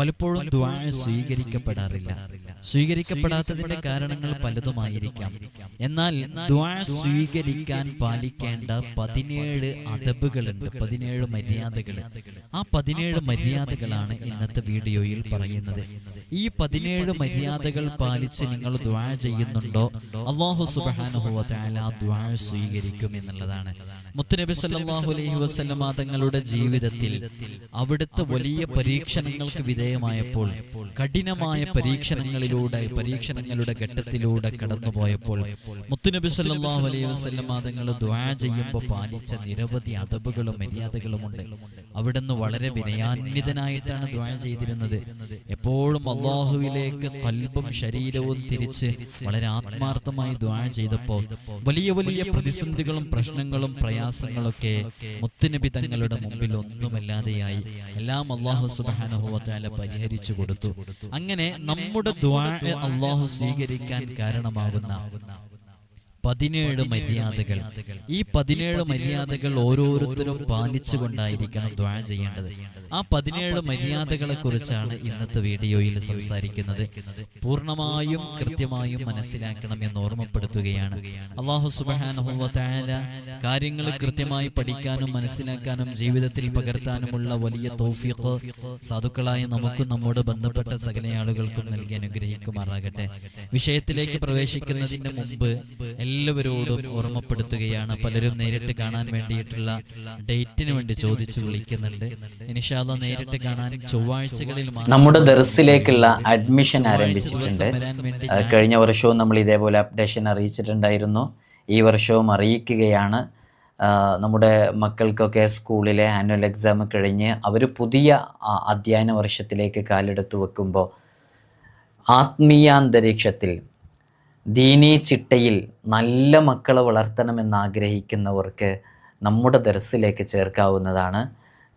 പലപ്പോഴും ദ്വാ സ്വീകരിക്കപ്പെടാറില്ല. സ്വീകരിക്കപ്പെടാത്തതിന്റെ കാരണങ്ങൾ പലതുമായിരിക്കാം എന്നാൽ ദ്വാ സ്വീകരിക്കാൻ പാലിക്കേണ്ട പതിനേഴ് അതബുകളുണ്ട് പതിനേഴ് മര്യാദകൾ ആ പതിനേഴ് മര്യാദകളാണ് ഇന്നത്തെ വീഡിയോയിൽ പറയുന്നത്. ഈ പതിനേഴ് മര്യാദകൾ പാലിച്ച് നിങ്ങൾ ദ്വാ ചെയ്യുന്നുണ്ടോ? അള്ളാഹു സുബാനുഭവത്തായ ആ ദ്വാ സ്വീകരിക്കും എന്നുള്ളതാണ്. മുത്തുനബി സല്ലല്ലാഹു അലൈഹി വസല്ലമ തങ്ങളുടെ ജീവിതത്തിൽ അവിടുത്തെ വലിയ പരീക്ഷണങ്ങൾക്ക് വിധേയമായപ്പോൾ കഠിനമായ പരീക്ഷണങ്ങളിലൂടെ പരീക്ഷണങ്ങളുടെ ഘട്ടത്തിലൂടെ കടന്നുപോയപ്പോൾ മുത്തുനബി സല്ലല്ലാഹു അലൈഹി വസല്ലമ തങ്ങൾ ദ്വാ ചെയ്യുമ്പോൾ പാലിച്ച നിരവധി അതബുകളും മര്യാദകളുമുണ്ട്. അവിടുന്ന് വളരെ വിനയാന്വിതനായിട്ടാണ് ദ്വാ ചെയ്തിരുന്നത്. എപ്പോഴും അള്ളാഹുവിലേക്ക് കൽബും ശരീരവും തിരിച്ച് വളരെ ആത്മാർത്ഥമായി ദ്വാ ചെയ്തപ്പോൾ വലിയ വലിയ പ്രതിസന്ധികളും പ്രശ്നങ്ങളും പ്രയാസങ്ങളൊക്കെ മുത്തുനബി തങ്ങളുടെ മുമ്പിൽ ഒന്നുമല്ലാതെയായി എല്ലാം അള്ളാഹു സുബാനുഭവത്താല പരിഹരിച്ചു കൊടുത്തു. അങ്ങനെ നമ്മുടെ ദ്വാ അള്ളാഹു സ്വീകരിക്കാൻ കാരണമാകുന്ന പതിനേഴ് മര്യാദകൾ. ഈ പതിനേഴ് മര്യാദകൾ ഓരോരുത്തരും പാലിച്ചുകൊണ്ടായിരിക്കണം ദ്വാ ചെയ്യേണ്ടത്. ആ പതിനേഴ് മര്യാദകളെ കുറിച്ചാണ് ഇന്നത്തെ വീഡിയോയിൽ സംസാരിക്കുന്നത്. പൂർണമായും കൃത്യമായും മനസ്സിലാക്കണം എന്ന് ഓർമ്മപ്പെടുത്തുകയാണ്. അള്ളാഹു സുബാനുഭവത്തായ കാര്യങ്ങൾ കൃത്യമായി പഠിക്കാനും മനസ്സിലാക്കാനും ജീവിതത്തിൽ പകർത്താനുമുള്ള വലിയ തൗഫീഖ് സാധുക്കളായ നമുക്കും നമ്മോട് ബന്ധപ്പെട്ട സകല ആളുകൾക്കും നൽകി അനുഗ്രഹിക്കുമാറാകട്ടെ. വിഷയത്തിലേക്ക് പ്രവേശിക്കുന്നതിന് മുമ്പ് എല്ലാവരോടും ഓർമ്മപ്പെടുത്തുകയാണ്. പലരും നേരിട്ട് കാണാൻ വേണ്ടിയിട്ടുള്ള ഡേറ്റിന് വേണ്ടി ചോദിച്ചു വിളിക്കുന്നുണ്ട്. ഇനിഷാല്ല നേരിട്ട് കാണാൻ ചൊവ്വാഴ്ചകളിൽ നമ്മുടെ ദർസിലേക്കുള്ള അഡ്മിഷൻ ആരംഭിച്ചിട്ടുണ്ട്. കഴിഞ്ഞ വർഷവും നമ്മൾ ഇതേപോലെ അപ്ഡേഷൻ അറിയിച്ചിട്ടുണ്ടായിരുന്നു. ഈ വർഷവും അറിയിക്കുകയാണ്. നമ്മുടെ മക്കൾക്കൊക്കെ സ്കൂളിലെ ആനുവൽ എക്സാം കഴിഞ്ഞ് അവർ പുതിയ അധ്യയന വർഷത്തിലേക്ക് കാലെടുത്ത് വെക്കുമ്പോൾ ആത്മീയാന്തരീക്ഷത്തിൽ ദീനീ ചിട്ടയിൽ നല്ല മക്കളെ വളർത്തണമെന്ന് ആഗ്രഹിക്കുന്നവർക്ക് നമ്മുടെ ദർസിലേക്ക് ചേർക്കാവുന്നതാണ്.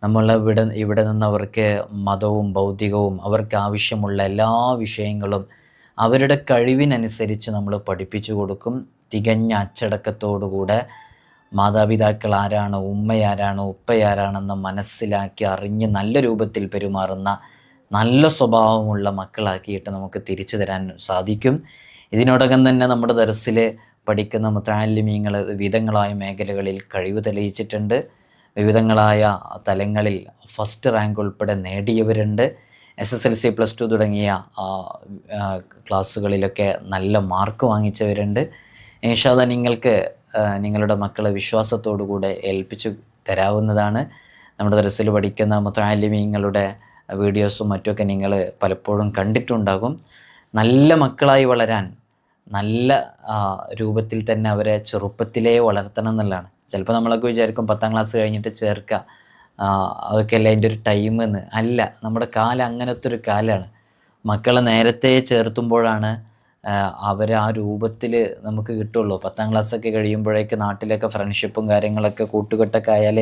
നമ്മൾ ഇവിടെ ഇവിടെ നിന്നവർക്ക് മതവും ഭൗതികവും അവർക്ക് ആവശ്യമുള്ള എല്ലാ വിഷയങ്ങളും അവരുടെ കഴിവിനനുസരിച്ച് നമ്മൾ പഠിപ്പിച്ചു കൊടുക്കും. തികഞ്ഞ അച്ചടക്കത്തോടുകൂടെ മാതാപിതാക്കൾ ആരാണ് ഉമ്മയാരാണ് ഉപ്പയാരാണെന്ന് മനസ്സിലാക്കി അറിഞ്ഞ് നല്ല രൂപത്തിൽ പെരുമാറുന്ന നല്ല സ്വഭാവമുള്ള മക്കളാക്കിയിട്ട് നമുക്ക് തിരിച്ചു തരാൻ സാധിക്കും. ഇതിനോടകം തന്നെ നമ്മുടെ ദർസിൽ പഠിക്കുന്ന മുത്താലിമീങ്ങൾ വിവിധങ്ങളായ മേഖലകളിൽ കഴിവ് തെളിയിച്ചിട്ടുണ്ട്. വിവിധങ്ങളായ തലങ്ങളിൽ ഫസ്റ്റ് റാങ്ക് ഉൾപ്പെടെ നേടിയവരുണ്ട്. S S L C plus two തുടങ്ങിയ ക്ലാസ്സുകളിലൊക്കെ നല്ല മാർക്ക് വാങ്ങിച്ചവരുണ്ട്. ഏഷാദ നിങ്ങൾക്ക് നിങ്ങളുടെ മക്കളെ വിശ്വാസത്തോടു കൂടെ ഏൽപ്പിച്ചു തരാവുന്നതാണ്. നമ്മുടെ ദരസിൽ പഠിക്കുന്ന മുത്താലിമീങ്ങളുടെ വീഡിയോസും മറ്റുമൊക്കെ നിങ്ങൾ പലപ്പോഴും കണ്ടിട്ടുണ്ടാകും. നല്ല മക്കളായി വളരാൻ നല്ല രൂപത്തിൽ തന്നെ അവരെ ചെറുപ്പത്തിലേ വളർത്തണം എന്നുള്ളതാണ്. ചിലപ്പോൾ നമ്മളൊക്കെ വിചാരിക്കും പത്താം ക്ലാസ് കഴിഞ്ഞിട്ട് ചേർക്കുക അതൊക്കെ അല്ല അതിന്റെ ഒരു ടൈം എന്ന്. അല്ല നമ്മുടെ കാലം അങ്ങനത്തെ ഒരു കാലമാണ് മക്കളെ നേരത്തെ ചേർത്തുമ്പോഴാണ് അവർ ആ രൂപത്തിൽ നമുക്ക് കിട്ടുള്ളൂ. പത്താം ക്ലാസ്സൊക്കെ കഴിയുമ്പോഴേക്ക് നാട്ടിലൊക്കെ ഫ്രണ്ട്ഷിപ്പും കാര്യങ്ങളൊക്കെ കൂട്ടുകെട്ടൊക്കെ ആയാൽ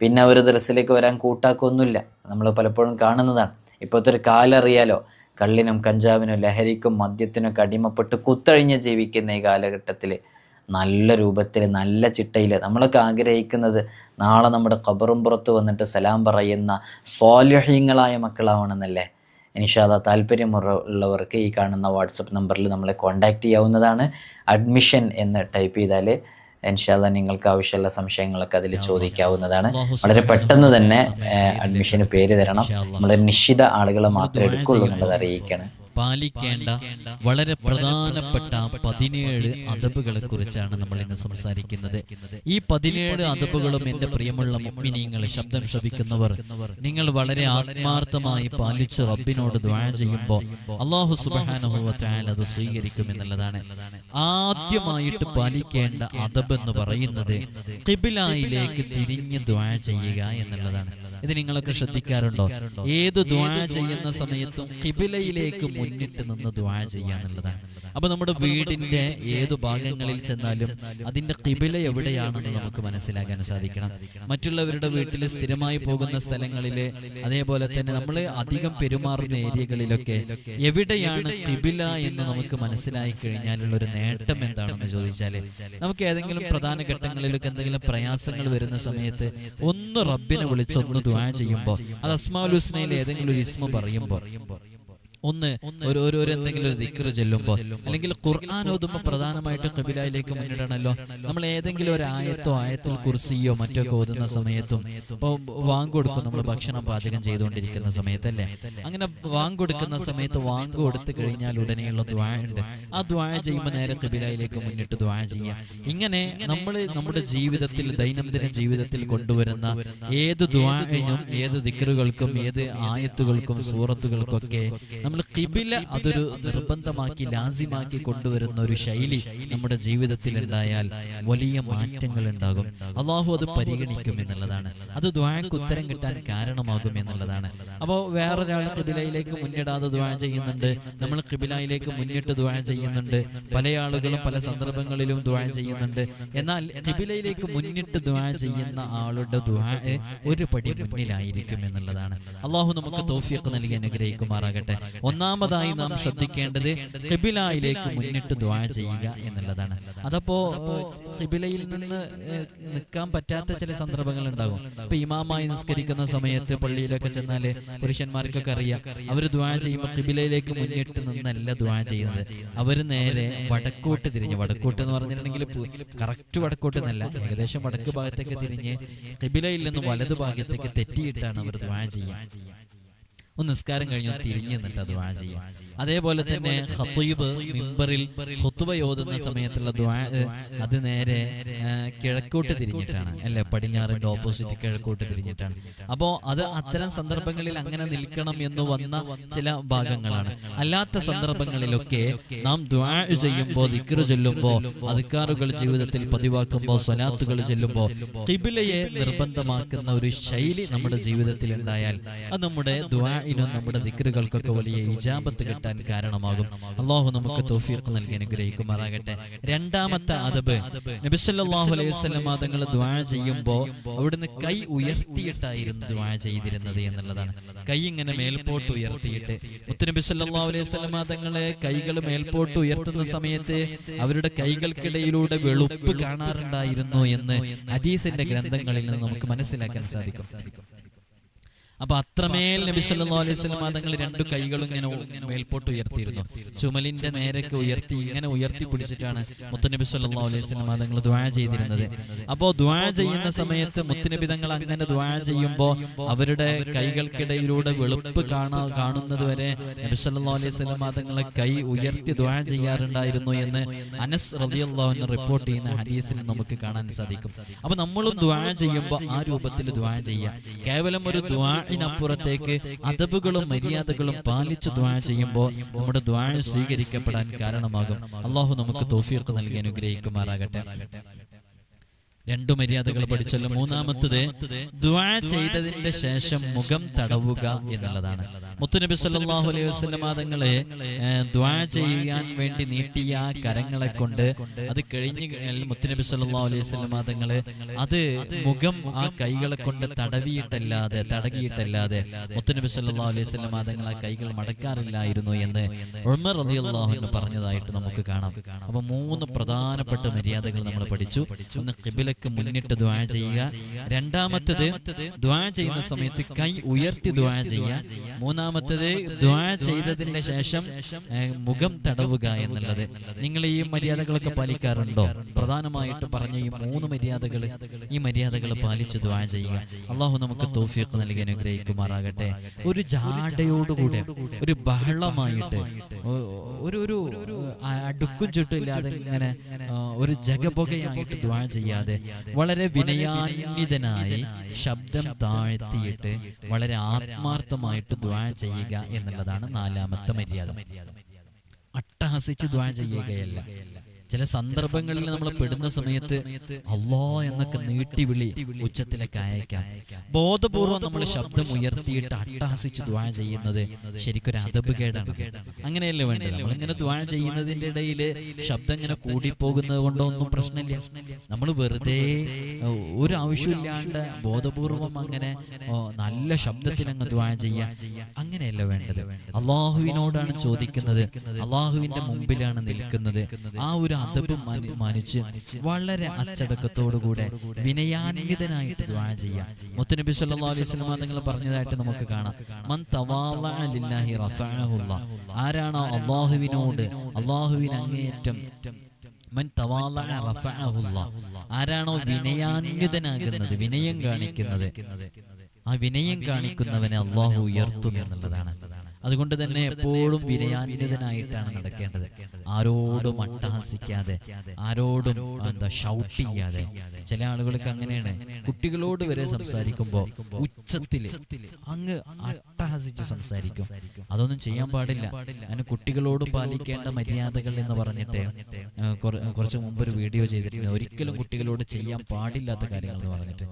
പിന്നെ അവർ ദർസിലേക്ക് വരാൻ കൂട്ടാക്കൊന്നുമില്ല. നമ്മൾ പലപ്പോഴും കാണുന്നതാണ്. ഇപ്പോഴത്തെ ഒരു കാലം അറിയാലോ കള്ളിനും കഞ്ചാവിനും ലഹരിക്കും മദ്യത്തിനൊക്കെ അടിമപ്പെട്ട് കുത്തഴിഞ്ഞ് ജീവിക്കുന്ന ഈ കാലഘട്ടത്തിൽ നല്ല രൂപത്തിൽ നല്ല ചിട്ടയിൽ നമ്മളൊക്കെ ആഗ്രഹിക്കുന്നത് നാളെ നമ്മുടെ ഖബറും പുറത്ത് വന്നിട്ട് സലാം പറയുന്ന സ്വാലഹ്യങ്ങളായ മക്കളാവണമെന്നല്ലേ? ഇനിഷാദ താല്പര്യമുള്ളവർക്ക് ഈ കാണുന്ന വാട്സപ്പ് നമ്പറിൽ നമ്മളെ കോൺടാക്റ്റ് ചെയ്യാവുന്നതാണ്. അഡ്മിഷൻ എന്ന് ടൈപ്പ് ചെയ്താൽ ഇൻഷാല്ല നിങ്ങൾക്ക് ആവശ്യമുള്ള സംശയങ്ങളൊക്കെ അതിൽ ചോദിക്കാവുന്നതാണ്. വളരെ പെട്ടെന്ന് തന്നെ അഡ്മിഷന് പേര് തരണം. നമ്മൾ നിശ്ചിത ആളുകളെ മാത്രമേ എടുക്കുള്ളൂ എന്നുള്ളത് അറിയിക്കണം. പാലിക്കേണ്ട വളരെ പ്രധാനപ്പെട്ട പതിനേഴ് അതബുകളെ കുറിച്ചാണ് നമ്മൾ ഇന്ന് സംസാരിക്കുന്നത്. ഈ പതിനേഴ് അതബുകളും എന്റെ പ്രിയമുള്ള മുഗ്മിനീങ്ങൾ ശബ്ദം ശ്രവിക്കുന്നവർ നിങ്ങൾ വളരെ ആത്മാർത്ഥമായി പാലിച്ച് റബ്ബിനോട് ദ്വാ ചെയ്യുമ്പോൾ അള്ളാഹു സുബാനുഭവത്തായാൽ അത് സ്വീകരിക്കും എന്നുള്ളതാണ്. ആദ്യമായിട്ട് പാലിക്കേണ്ട അതബ് എന്ന് പറയുന്നത് കിബിലായിലേക്ക് തിരിഞ്ഞ് ദ്വാ ചെയ്യുക എന്നുള്ളതാണ്. ഇത് നിങ്ങളൊക്കെ ശ്രദ്ധിക്കാറുണ്ടോ? ഏത് ദ്വാ ചെയ്യുന്ന സമയത്തും കിബിലയിലേക്ക് മുന്നിട്ട് നിന്ന് ദ്വാ ചെയ്യാന്നുള്ളതാണ് അപ്പൊ നമ്മുടെ വീടിന്റെ ഏതു ഭാഗങ്ങളിൽ ചെന്നാലും അതിന്റെ കിബില എവിടെയാണെന്ന് നമുക്ക് മനസ്സിലാക്കാൻ സാധിക്കണം. മറ്റുള്ളവരുടെ വീട്ടിൽ സ്ഥിരമായി പോകുന്ന സ്ഥലങ്ങളിൽ അതേപോലെ തന്നെ നമ്മൾ അധികം പെരുമാറുന്ന ഏരിയകളിലൊക്കെ എവിടെയാണ് കിബില എന്ന് നമുക്ക് മനസ്സിലായി കഴിഞ്ഞാലുള്ള ഒരു നേട്ടം എന്താണെന്ന് ചോദിച്ചാൽ നമുക്ക് ഏതെങ്കിലും പ്രധാന ഘട്ടങ്ങളിലൊക്കെ എന്തെങ്കിലും പ്രയാസങ്ങൾ വരുന്ന സമയത്ത് ഒന്ന് റബ്ബിനെ വിളിച്ച് ഒന്ന് ദ്വാ ചെയ്യുമ്പോൾ അത് അസ്മാഉൽ ഹുസ്നയിലെ ഏതെങ്കിലും ഒരു ഇസ്മ പറയുമ്പോൾ ഒന്ന് ഒരു ഒരു ഒരു എന്തെങ്കിലും ഒരു ദിക്ർ ചെല്ലുമ്പോൾ അല്ലെങ്കിൽ ഖുർആൻ ഓതുമ്പോൾ പ്രധാനമായിട്ടും കബിലായിലേക്ക് മുന്നിടണല്ലോ. നമ്മൾ ഏതെങ്കിലും ഒരു ആയത്തോ ആയത്തിൽ കുർസിയോ മറ്റോ ഒക്കെ ഓതുന്ന സമയത്തും ഇപ്പോൾ വാങ്ക് കൊടുക്കും നമ്മൾ ഭക്ഷണം പാചകം ചെയ്തുകൊണ്ടിരിക്കുന്ന സമയത്തല്ലേ? അങ്ങനെ വാങ്ക് കൊടുക്കുന്ന സമയത്ത് വാങ്ക് കൊടുത്തു കഴിഞ്ഞാൽ ഉടനെയുള്ള ദ്വാ ഉണ്ട്. ആ ദ്വാഴ ചെയ്യുമ്പോൾ നേരെ കബിലായിലേക്ക് മുന്നിട്ട് ദ്വാഴ ചെയ്യാം. ഇങ്ങനെ നമ്മൾ നമ്മുടെ ജീവിതത്തിൽ ദൈനംദിന ജീവിതത്തിൽ കൊണ്ടുവരുന്ന ഏത് ദ്വാഴിനും ഏത് ദിക്കറുകൾക്കും ഏത് ആയത്തുകൾക്കും സൂറത്തുകൾക്കൊക്കെ നമ്മൾ കിബില അതൊരു നിർബന്ധമാക്കി ലാസിമാക്കി കൊണ്ടുവരുന്ന ഒരു ശൈലി നമ്മുടെ ജീവിതത്തിൽ ഉണ്ടായാൽ വലിയ മാറ്റങ്ങൾ ഉണ്ടാകും. അള്ളാഹു അത് പരിഗണിക്കും എന്നുള്ളതാണ്. അത് ദ്വാഴക്ക് ഉത്തരം കിട്ടാൻ കാരണമാകും എന്നുള്ളതാണ്. അപ്പോൾ വേറൊരാൾ കിബിലയിലേക്ക് മുന്നിടാതെ ദ്വാഴ ചെയ്യുന്നുണ്ട്. നമ്മൾ കിബിലയിലേക്ക് മുന്നിട്ട് ദ്വാഴ ചെയ്യുന്നുണ്ട്. പല ആളുകളും പല സന്ദർഭങ്ങളിലും ദ്വാഴ ചെയ്യുന്നുണ്ട്. എന്നാൽ കിബിലയിലേക്ക് മുന്നിട്ട് ദ്വാഴ ചെയ്യുന്ന ആളുടെ ദ്വാ ഒരു പടി മുന്നിലായിരിക്കും എന്നുള്ളതാണ്. അള്ളാഹു നമുക്ക് തോഫിയൊക്കെ നൽകി അനുഗ്രഹിക്കുമാറാകട്ടെ. ഒന്നാമതായി നാം ശ്രദ്ധിക്കേണ്ടത് കിബിലായിലേക്ക് മുന്നിട്ട് ദ്വാ ചെയ്യുക എന്നുള്ളതാണ്. അതപ്പോ കിബിലയിൽ നിന്ന് നിൽക്കാൻ പറ്റാത്ത ചില സന്ദർഭങ്ങൾ ഉണ്ടാകും ഇപ്പൊ ഇമാമായി നിസ്കരിക്കുന്ന സമയത്ത് പള്ളിയിലൊക്കെ ചെന്നാൽ പുരുഷന്മാർക്കൊക്കെ അറിയാം. അവർ ദ്വാ ചെയ്യുമ്പോൾ കിബിലയിലേക്ക് മുന്നിട്ട് നിന്നല്ല ദ്വാ ചെയ്യുന്നത്. അവർ നേരെ വടക്കോട്ട് തിരിഞ്ഞ് വടക്കോട്ട് എന്ന് പറഞ്ഞിട്ടുണ്ടെങ്കിൽ കറക്റ്റ് വടക്കോട്ട് എന്നല്ല ഏകദേശം വടക്ക് ഭാഗത്തേക്ക് തിരിഞ്ഞ് കിബിലയിൽ നിന്ന് വലതു ഭാഗത്തേക്ക് തെറ്റിയിട്ടാണ് അവർ ദ്വാ ചെയ്യുക. ഒന്ന് നിസ്കാരം കഴിഞ്ഞ് തിരിഞ്ഞു നിന്നിട്ട് ദ്വാ ചെയ്യാം അതേപോലെ തന്നെ ഹത്തുയിബ് മിമ്പറിൽ ഖുത്ബ ഓതുന്ന സമയത്തുള്ള ദ്വാ അത് നേരെ കിഴക്കോട്ട് തിരിഞ്ഞിട്ടാണ്. അല്ലെ പടിഞ്ഞാറിന്റെ ഓപ്പോസിറ്റ് കിഴക്കോട്ട് തിരിഞ്ഞിട്ടാണ്. അപ്പോ അത് അത്തരം സന്ദർഭങ്ങളിൽ അങ്ങനെ നിൽക്കണം എന്ന് വന്ന ചില ഭാഗങ്ങളാണ്. അല്ലാത്ത സന്ദർഭങ്ങളിലൊക്കെ നാം ദ്വാ ചെയ്യുമ്പോൾ ദിക്കറ് ചൊല്ലുമ്പോൾ അധികാറുകൾ ജീവിതത്തിൽ പതിവാക്കുമ്പോൾ സ്വലാത്തുകൾ ചെല്ലുമ്പോൾ കിബിലയെ നിർബന്ധമാക്കുന്ന ഒരു ശൈലി നമ്മുടെ ജീവിതത്തിൽ ഉണ്ടായാൽ അത് നമ്മുടെ ദ്വാഇനും നമ്മുടെ ദിക്റുകൾക്കൊക്കെ വലിയ ഇജാബത്ത് കിട്ടാൻ കാരണമാകും. അള്ളാഹു നമുക്ക് തൗഫീഖ് നൽകി അനുഗ്രഹിക്കുമാറാകട്ടെ. രണ്ടാമത്തെ അതബ് നബിസല്ലാഹു അലൈഹി വസല്ലം തങ്ങൾ ദ്വാ ചെയ്യുമ്പോൾ അവിടുന്ന് കൈ ഉയർത്തിയിട്ടായിരുന്നു ദ്വാഴ ചെയ്തിരുന്നത് എന്നുള്ളതാണ്. കൈ ഇങ്ങനെ മേൽപോട്ട് ഉയർത്തിയിട്ട്. മുത്തുനബി സല്ലല്ലാഹു അലൈഹി വസല്ലം തങ്ങളെ കൈകൾ മേൽപോട്ട് ഉയർത്തുന്ന സമയത്ത് അവരുടെ കൈകൾക്കിടയിലൂടെ വെളുപ്പ് കാണാറുണ്ടായിരുന്നു എന്ന് അദീസിന്റെ ഗ്രന്ഥങ്ങളിൽ നിന്ന് നമുക്ക് മനസ്സിലാക്കാൻ സാധിക്കും. അപ്പൊ അത്രമേൽ നബി സല്ലല്ലാഹു അലൈഹി തങ്ങൾ രണ്ടു കൈകളും ഇങ്ങനെ മേൽപോട്ട് ഉയർത്തിയിരുന്നു. ചുമലിന്റെ നേരൊക്കെ ഉയർത്തി ഇങ്ങനെ ഉയർത്തി പിടിച്ചിട്ടാണ് മുത്തുനബി സല്ലാ അലൈഹി വസല്ലം തങ്ങൾ ദുആ ചെയ്തിരുന്നത്. അപ്പോ ദുആ ചെയ്യുന്ന സമയത്ത് മുത്തുനബി തങ്ങൾ അങ്ങനെ ദുആ ചെയ്യുമ്പോൾ അവരുടെ കൈകൾക്കിടയിലൂടെ വെളുപ്പ് കാണാ കാണുന്നത് വരെ നബി സല്ലല്ലാഹു അലൈഹി വസല്ലം തങ്ങളെ കൈ ഉയർത്തി ദുആ ചെയ്യാറുണ്ടായിരുന്നു എന്ന് അനസ് അൻഹു റിപ്പോർട്ട് ചെയ്യുന്ന ഹദീസിൽ നമുക്ക് കാണാൻ സാധിക്കും. അപ്പൊ നമ്മളും ദുആ ചെയ്യുമ്പോൾ ആ രൂപത്തിൽ ദുആ ചെയ്യാം. കേവലം ഒരു ദുആഇനപ്പുറത്തേക്ക് അതബുകളും മര്യാദകളും പാലിച്ച് ദുആ ചെയ്യുമ്പോൾ നമ്മുടെ ദുആ സ്വീകരിക്കപ്പെടാൻ കാരണമാകും. അള്ളാഹു നമുക്ക് തൗഫീഖ് നൽകി അനുഗ്രഹിക്കുമാറാകട്ടെ. രണ്ടു മര്യാദകൾ പഠിച്ചല്ലോ. മൂന്നാമത്തത് ദുആ ചെയ്തതിന്റെ ശേഷം മുഖം തടവുക എന്നുള്ളതാണ്. മുത്തുനബി സല്ലല്ലാഹു അലൈഹി വസല്ലം തങ്ങളെ ദുആ ചെയ്യാൻ വേണ്ടി നീട്ടിയ കരങ്ങളെ കൊണ്ട് അത് കഴിഞ്ഞ് കഴിഞ്ഞാൽ മുത്തുനബി സല്ലല്ലാഹു അലൈഹി വസല്ലം തങ്ങൾ അത് മുഖം ആ കൈകളെ കൊണ്ട് തടവിയിട്ടല്ലാതെ തടകിയിട്ടല്ലാതെ മുത്തുനബി സല്ലല്ലാഹു അലൈഹി വസല്ലം തങ്ങൾ ആ കൈകൾ മടക്കാറില്ലായിരുന്നു എന്ന് ഉമർ റളിയല്ലാഹു അൻഹു പറഞ്ഞതായിട്ട് നമുക്ക് കാണാം. അപ്പൊ മൂന്ന് പ്രധാനപ്പെട്ട മര്യാദകൾ നമ്മൾ പഠിച്ചു. ഒന്ന് കിബിലക്ക് മുന്നിട്ട് ദ്വാ ചെയ്യുക. രണ്ടാമത്തത് ദ്വാ ചെയ്യുന്ന സമയത്ത് കൈ ഉയർത്തി ദ്വാ ചെയ്യുക. മൂന്നാമത്തത് ദ്വാ ചെയ്തതിന്റെ ശേഷം മുഖം തടവുക എന്നുള്ളത്. നിങ്ങൾ ഈ മര്യാദകളൊക്കെ പാലിക്കാറുണ്ടോ? പ്രധാനമായിട്ട് പറഞ്ഞ ഈ മൂന്ന് മര്യാദകൾ ഈ മര്യാദകൾ പാലിച്ച് ദ്വാ ചെയ്യുക. അള്ളാഹു നമുക്ക് തോഫിയൊക്കെ നൽകി അനുഗ്രഹിക്കുമാറാകട്ടെ. ഒരു ജാടയോടുകൂടെ ഒരു ബഹളമായിട്ട് ഒരു ഒരു അടുക്കും ചുട്ടില്ലാതെ ഇങ്ങനെ ഒരു ജഗപുകയായിട്ട് ദ്വാ ചെയ്യാതെ വളരെ വിനയാന്വിതനായി ശബ്ദം താഴ്ത്തിയിട്ട് വളരെ ആത്മാർത്ഥമായിട്ട് ദ്വാ ചെയ്യുക എന്നുള്ളതാണ് നാലാമത്തെ മര്യാദ. അട്ടഹസിച്ച് ദ്വാ ചെയ്യുകയല്ല. ചില സന്ദർഭങ്ങളിൽ നമ്മൾ പെടുന്ന സമയത്ത് അള്ളാ എന്നൊക്കെ നീട്ടി വിളി ഉച്ചത്തിലേക്ക് അയക്കാം. ബോധപൂർവം നമ്മൾ ശബ്ദം ഉയർത്തിയിട്ട് അട്ടഹസിച്ച് ദ്വാ ചെയ്യുന്നത് ശരിക്കൊരു അതബ് കേടാണ്. അങ്ങനെയല്ലേ വേണ്ടത്? നമ്മളിങ്ങനെ ദ്വാ ചെയ്യുന്നതിന്റെ ഇടയിൽ ശബ്ദം ഇങ്ങനെ കൂടിപ്പോകുന്നത് കൊണ്ടോ ഒന്നും പ്രശ്നമില്ല. നമ്മൾ വെറുതെ ഒരു ആവശ്യമില്ലാണ്ട് ബോധപൂർവം അങ്ങനെ നല്ല ശബ്ദത്തിൽ അങ്ങ് ദ്വാ ചെയ്യാം. അങ്ങനെയല്ല വേണ്ടത്? അള്ളാഹുവിനോടാണ് ചോദിക്കുന്നത്. അള്ളാഹുവിന്റെ മുമ്പിലാണ് നിൽക്കുന്നത്. ആ ഒരു അതബ് മാനി- മാനിച്ച് വളരെ അച്ചടക്കത്തോടുകൂടെ വിനയാന്വിതനായിട്ട് ദ്വാ ചെയ്യാം. മുത്തനബി സല്ലാ അലൈഹി നിങ്ങൾ പറഞ്ഞതായിട്ട് നമുക്ക് കാണാം. മൻ ആരാണോ അള്ളാഹുവിനോട് അള്ളാഹുവിന് അങ്ങേയറ്റം മൻ ആരാണോ വിനയാന്വിതനാകുന്നത്? വിനയം കാണിക്കുന്നത്. ആ വിനയം കാണിക്കുന്നവനെ അള്ളാഹു ഉയർത്തും എന്നുള്ളതാണ്. അതുകൊണ്ട് തന്നെ എപ്പോഴും വിനയാന്വിതനായിട്ടാണ് നടക്കേണ്ടത്. ആരോടും അട്ടഹസിക്കാതെ ആരോടും എന്താ ഷൗട്ട് ചെയ്യാതെ. ചില ആളുകൾക്ക് അങ്ങനെയാണ്. കുട്ടികളോട് വരെ സംസാരിക്കുമ്പോൾ ഉച്ചത്തിൽ അങ്ങ് അട്ടഹസിച്ച് സംസാരിക്കും. അതൊന്നും ചെയ്യാൻ പാടില്ല. അതിന് കുട്ടികളോട് പാലിക്കേണ്ട മര്യാദകൾ എന്ന് പറഞ്ഞിട്ട് കുറച്ച് മുമ്പ് ഒരു വീഡിയോ ചെയ്തിട്ടുണ്ട്. ഒരിക്കലും കുട്ടികളോട് ചെയ്യാൻ പാടില്ലാത്ത കാര്യങ്ങൾ എന്ന് പറഞ്ഞിട്ട്.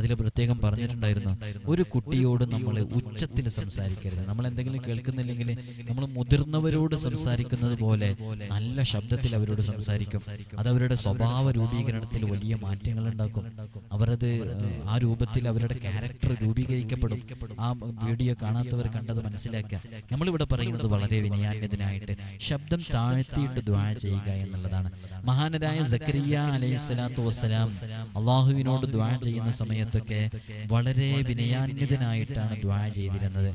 അതിൽ പ്രത്യേകം പറഞ്ഞിട്ടുണ്ടായിരുന്നു ഒരു കുട്ടിയോട് നമ്മൾ ഉച്ചത്തിൽ സംസാരിക്കരുത്. നമ്മൾ എന്തെങ്കിലും കേൾക്കുന്നില്ലെങ്കിൽ നമ്മൾ മുതിർന്നവരോട് സംസാരിക്കുന്നത് പോലെ നല്ല ശബ്ദത്തിൽ അവരോട് സംസാരിക്കും. അത് അവരുടെ സ്വഭാവ രൂപീകരണത്തിൽ വലിയ മാറ്റങ്ങൾ ഉണ്ടാക്കും. അവരത് ആ രൂപത്തിൽ അവരുടെ ക്യാരക്ടർ രൂപീകരിക്കപ്പെടും. ആ വീഡിയോ കാണാത്തവർ കണ്ടത് മനസ്സിലാക്കുക. നമ്മളിവിടെ പറയുന്നത് വളരെ വിനയാന്യതനായിട്ട് ശബ്ദം താഴ്ത്തിയിട്ട് ദ്വാഴ ചെയ്യുക എന്നുള്ളതാണ്. മഹാനരായ സക്കരിയ അലൈഹി സ്വലാത്തു വസ്സലാം അള്ളാഹുവിനോട് ദ്വാഴ ചെയ്യുന്ന സമയത്തൊക്കെ വളരെ വിനയാന്യതനായിട്ടാണ് ദ്വാ ചെയ്തിരുന്നത്.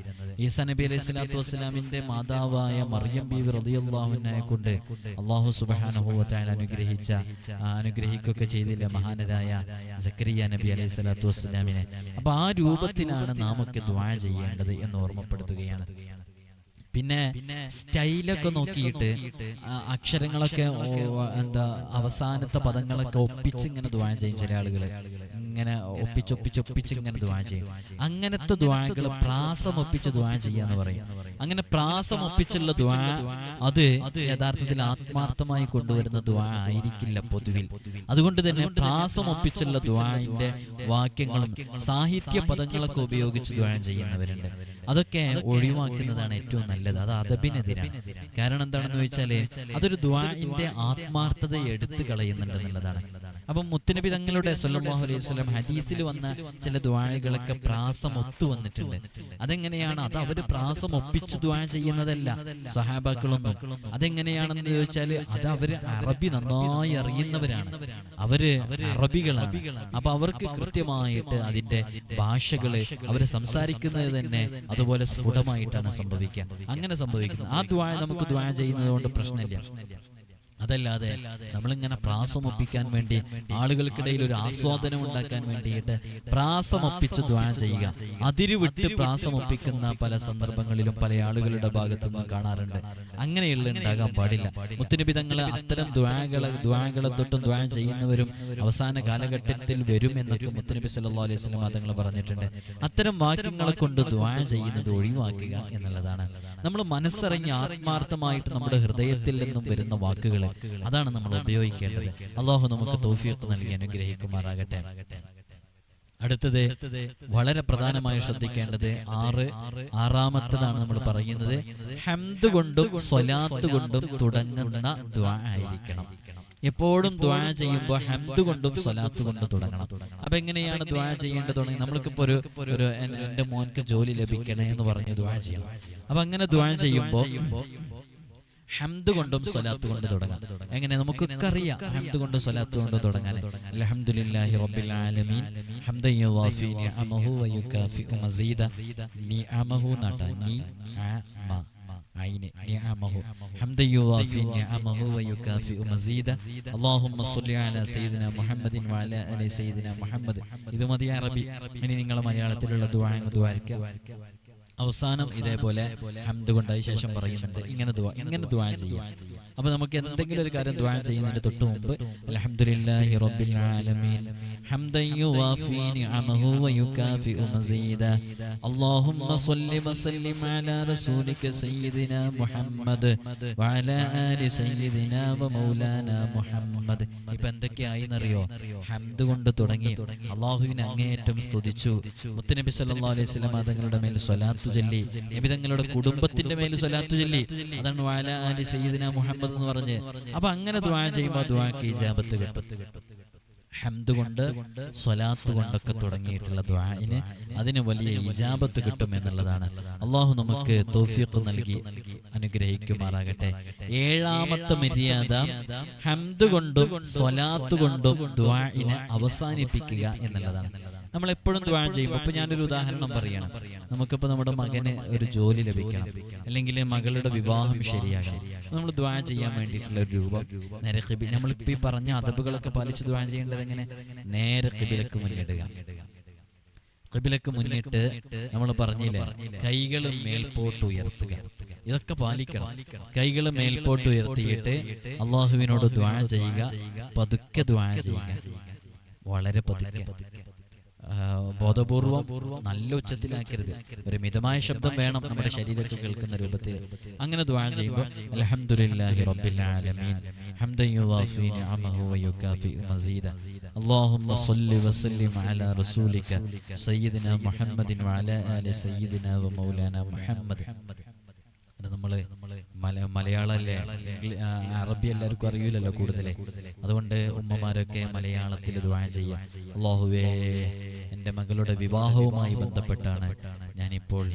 ഈസാ നബി അലൈഹി സ്വലാത്തു വസ്സലാമിന്റെ മാതാവായ മറിയം ബീവി റളിയല്ലാഹുവിനെ കൊണ്ട് അള്ളാഹു തആല അനുഗ്രഹിച്ച അനുഗ്രഹിക്കൊക്കെ അനുഗ്രഹിക്കുകയൊക്കെ ചെയ്തില്ല മഹാനരായ സക്കരിയ നബി അലൈഹി സ്വലാത്തു വസ്സലാമിനെ. അപ്പൊ ആ രൂപത്തിലാണ് നാം ഒക്കെ ചെയ്യേണ്ടത് എന്ന് ഓർമ്മപ്പെടുത്തുകയാണ്. പിന്നെ സ്റ്റൈലൊക്കെ നോക്കിയിട്ട് അക്ഷരങ്ങളൊക്കെ എന്താ അവസാനത്തെ പദങ്ങളൊക്കെ ഒപ്പിച്ച് ഇങ്ങനെ ദ്വാരം ചെയ്യും ചില ആളുകൾ ഇങ്ങനെ ഒപ്പിച്ചൊപ്പിച്ചൊപ്പിച്ച് ഇങ്ങനെ ദ്വാ ചെയ്യും. അങ്ങനത്തെ ദ്വാകൾ പ്രാസം ഒപ്പിച്ച് ദ്വാ ചെയ്യാന്ന് പറയും. അങ്ങനെ പ്രാസം ഒപ്പിച്ചുള്ള ദ്വാ അത് യഥാർത്ഥത്തിൽ ആത്മാർത്ഥമായി കൊണ്ടുവരുന്ന ദ്വാ ആയിരിക്കില്ല പൊതുവിൽ. അതുകൊണ്ട് തന്നെ പ്രാസം ഒപ്പിച്ചുള്ള ദ്വാന്റെ വാക്യങ്ങളും സാഹിത്യ പദങ്ങളൊക്കെ ഉപയോഗിച്ച് ദ്വാ ചെയ്യുന്നവരുണ്ട്. അതൊക്കെ ഒഴിവാക്കുന്നതാണ് ഏറ്റവും നല്ലത്. അത് അതബിനെതിരാണ് കാരണം എന്താണെന്ന് വെച്ചാൽ അതൊരു ദ്വാന്റെ ആത്മാർത്ഥതയെ എടുത്തു കളയുന്നുണ്ട് എന്നുള്ളതാണ്. അപ്പം മുത്തുനബി തങ്ങളുടെ സല്ലല്ലാഹു അലൈഹി വസല്ലം ഹദീസിൽ വന്ന ചില ദ്വാഴകളൊക്കെ പ്രാസം ഒത്തു വന്നിട്ടുണ്ട്. അതെങ്ങനെയാണ്? അത് അവർ പ്രാസം ഒപ്പിച്ച് ദ്വാഴ ചെയ്യുന്നതല്ല. സഹാബാക്കളൊന്നും. അതെങ്ങനെയാണെന്ന് ചോദിച്ചാൽ അത് അവർ അറബി നന്നായി അറിയുന്നവരാണ്. അവർ അറബികളാണ്. അപ്പൊ അവർക്ക് കൃത്യമായിട്ട് അതിന്റെ ഭാഷകൾ അവർ സംസാരിക്കുന്നത് തന്നെ അതുപോലെ സ്ഫുടമായിട്ടാണ് സംഭവിക്കുക. അങ്ങനെ സംഭവിക്കുന്നത് ആ ദ്വാഴ നമുക്ക് ദ്വാഴ ചെയ്യുന്നത് കൊണ്ട് പ്രശ്നമില്ല. അതല്ലാതെ നമ്മളിങ്ങനെ പ്രാസമൊപ്പിക്കാൻ വേണ്ടി ആളുകൾക്കിടയിൽ ഒരു ആസ്വാദനം ഉണ്ടാക്കാൻ വേണ്ടിയിട്ട് പ്രാസമൊപ്പിച്ച് ദ്വാനം ചെയ്യുക. അതിരുവിട്ട് പ്രാസമൊപ്പിക്കുന്ന പല സന്ദർഭങ്ങളിലും പല ആളുകളുടെ ഭാഗത്തു നിന്നും കാണാറുണ്ട്. അങ്ങനെയുള്ള ഉണ്ടാകാൻ പാടില്ല. മുത്തുനിബിതങ്ങൾ അത്തരം ദ്വാകളെ ദ്വാകളെ തൊട്ടും ദ്വാനം ചെയ്യുന്നവരും അവസാന കാലഘട്ടത്തിൽ വരും എന്നൊക്കെ മുത്തുനബി സല്ലാ അലൈഹി സ്വലം തങ്ങൾ പറഞ്ഞിട്ടുണ്ട്. അത്തരം വാക്യങ്ങളെ കൊണ്ട് ദ്വാനം ചെയ്യുന്നത് ഒഴിവാക്കുക എന്നുള്ളതാണ്. നമ്മൾ മനസ്സറിഞ്ഞ് ആത്മാർത്ഥമായിട്ട് നമ്മുടെ ഹൃദയത്തിൽ നിന്നും വരുന്ന വാക്കുകൾ അതാണ് നമ്മൾ ഉപയോഗിക്കേണ്ടത്. അള്ളാഹു നമുക്ക് തോഫിയൊക്കെ നൽകി അനുഗ്രഹിക്കുമാറാകട്ടെ. അടുത്തത് വളരെ പ്രധാനമായി ശ്രദ്ധിക്കേണ്ടത് ആറ് ആറാമത്തതാണ് നമ്മൾ പറയുന്നത്. ഹംദ് കൊണ്ടും സ്വലാത്ത് കൊണ്ടും തുടങ്ങുന്ന ദ്വാ ആയിരിക്കണം. എപ്പോഴും ദ്വാ ചെയ്യുമ്പോൾ ഹംദ് കൊണ്ടും സ്വലാത്ത് കൊണ്ടും തുടങ്ങണം. അപ്പൊ എങ്ങനെയാണ് ദ്വാ ചെയ്യേണ്ടത് തുടങ്ങി? നമ്മൾക്കിപ്പോ ഒരു ഒരു എന്റെ മോൻക്ക് ജോലി ലഭിക്കണേ എന്ന് പറഞ്ഞ് ദ്വാ ചെയ്യണം. അപ്പൊ അങ്ങനെ ദ്വാ ചെയ്യുമ്പോൾ ഹംദ് കൊണ്ടും സ്വലാത്ത് കൊണ്ട് തുടങ്ങാം എങ്ങനെ നമുക്കൊക്കെ അറിയാം ഹംദ് കൊണ്ട് സ്വലാത്ത് കൊണ്ട് തുടങ്ങാൻ അൽഹംദുലില്ലാഹി റബ്ബിൽ ആലമീൻ ഹംദൻ യുവാഫി നിഅമഹു വയുകാഫിഉ മസീദ നിഅമഹു നട്ട നി ആ മ عين نعمه حمدا يوافي نعمه ويكافئ مزيدا اللهم صل على سيدنا محمد وعلى ال سيدنا محمد ഇത് മതി അറബി ഇനി നിങ്ങൾ മലയാളത്തിലുള്ള ദുആ അങ്ങ് ദ്വാരിക്കുക അവസാനം ഇതേപോലെ ഹംദ് കൊണ്ടതിന് ശേഷം പറയുന്നുണ്ട്. ഇങ്ങനെ ദുആ ഇങ്ങനെ ദുആ ചെയ്യാം. അപ്പോൾ നമുക്ക് എന്തെങ്കിലും ഒരു കാര്യം ദ്വാരം ചെയ്യുന്നതിന്റെ തൊട്ട് മുമ്പ് അലഹമുല്ലാഹി റബ്ബിൽ ആലമീൻ. അല്ലാഹുമ്മ സ്വല്ലി റസൂലിക സയ്യിദിനാ മുഹമ്മദ് വഅലാ ആലി സയ്യിദിനാ മുഹമ്മദ്. ഹംദ് കൊണ്ട് തുടങ്ങി. അള്ളാഹുവിനെ അങ്ങേയറ്റം സ്തുതിച്ചു. മുത്തുനബി സല്ലാ അലൈഹി സ്വലം തങ്ങളുടെ മേൽ സ്വലാത്തു ചൊല്ലി. നബി തങ്ങളുടെ കുടുംബത്തിന്റെ മേൽ സ്വലാത്തു ചൊല്ലി. അതാണ് വാല അലി സയ്യിദിന മുഹമ്മദ് എന്ന് പറഞ്ഞ് അപ്പൊ അങ്ങനെ ദുആ ചെയ്യുമ്പോൾ ദുആക്ക് ഇജാബത്ത് കിട്ടും. ഹംദ് കൊണ്ട് സ്വലാത്ത് കൊണ്ടൊക്കെ തുടങ്ങിയിട്ടുള്ള ദ്വാന് അതിന് വലിയ ഇജാബത്ത് കിട്ടും എന്നുള്ളതാണ്. അള്ളാഹു നമുക്ക് തോഫിയൊക്കെ നൽകി അനുഗ്രഹിക്കുമാറാകട്ടെ. ഏഴാമത്തെ മര്യാദ ഹംദ് കൊണ്ടും സ്വലാത്ത് കൊണ്ടും ദ്വാന് അവസാനിപ്പിക്കുക എന്നുള്ളതാണ്. നമ്മൾ എപ്പോഴും ദ്വാരം ചെയ്യുമ്പോൾ ഇപ്പൊ ഞാനൊരു ഉദാഹരണം പറയണം. നമുക്കിപ്പോൾ നമ്മുടെ മകന് ഒരു ജോലി ലഭിക്കണം. അല്ലെങ്കിൽ മകളുടെ വിവാഹം ശരിയാകണം. നമ്മൾ ദ്വാരം ചെയ്യാൻ വേണ്ടിയിട്ടുള്ള ഒരു രൂപം. നേരെ കിബി നമ്മളിപ്പോൾ ഈ പറഞ്ഞ അതബുകളൊക്കെ പാലിച്ച് ദ്വാരം ചെയ്യേണ്ടത് എങ്ങനെ? നേരെ കിബിലക്ക് മുന്നിടുക. കിബിലക്ക് മുന്നിട്ട് നമ്മൾ പറഞ്ഞില്ലേ കൈകൾ മേൽപോട്ട് ഉയർത്തുക. ഇതൊക്കെ പാലിക്കണം. കൈകൾ മേൽപോട്ട് ഉയർത്തിയിട്ട് അള്ളാഹുവിനോട് ദ്വാരം ചെയ്യുക. പതുക്കെ ദ്വാരം ചെയ്യുക. വളരെ പതുക്കെ. ബോധപൂർവം നല്ല ഉച്ചത്തിലാക്കരുത് ഒരു മിതമായ ശബ്ദം വേണം നമ്മുടെ ശരീരത്തിൽ കേൾക്കുന്ന രൂപത്തിൽ അങ്ങനെ ദ്വാ ചെയ്യുമ്പോൾ അൽഹംദുലില്ലാഹി റബ്ബിൽ ആലമീൻ ഹംദൻ യുവാഫി നിഅമഹു വയുകാഫി മസീദ اللهم صل وسلم على رسولك سيدنا محمد وعلى آل سيدنا ومولانا محمد അത് നമ്മള് മല മലയാളല്ലേ ഇംഗ്ലീ- ആ, അറബി എല്ലാവർക്കും അറിയില്ലല്ലോ കൂടുതലേ അതുകൊണ്ട് ഉമ്മമാരൊക്കെ മലയാളത്തിൽ ദ്വാ ചെയ്യാം അള്ളാഹുവേ എന്റെ മകളുടെ വിവാഹവുമായി ബന്ധപ്പെട്ടാണ് ഞാനിപ്പോൾ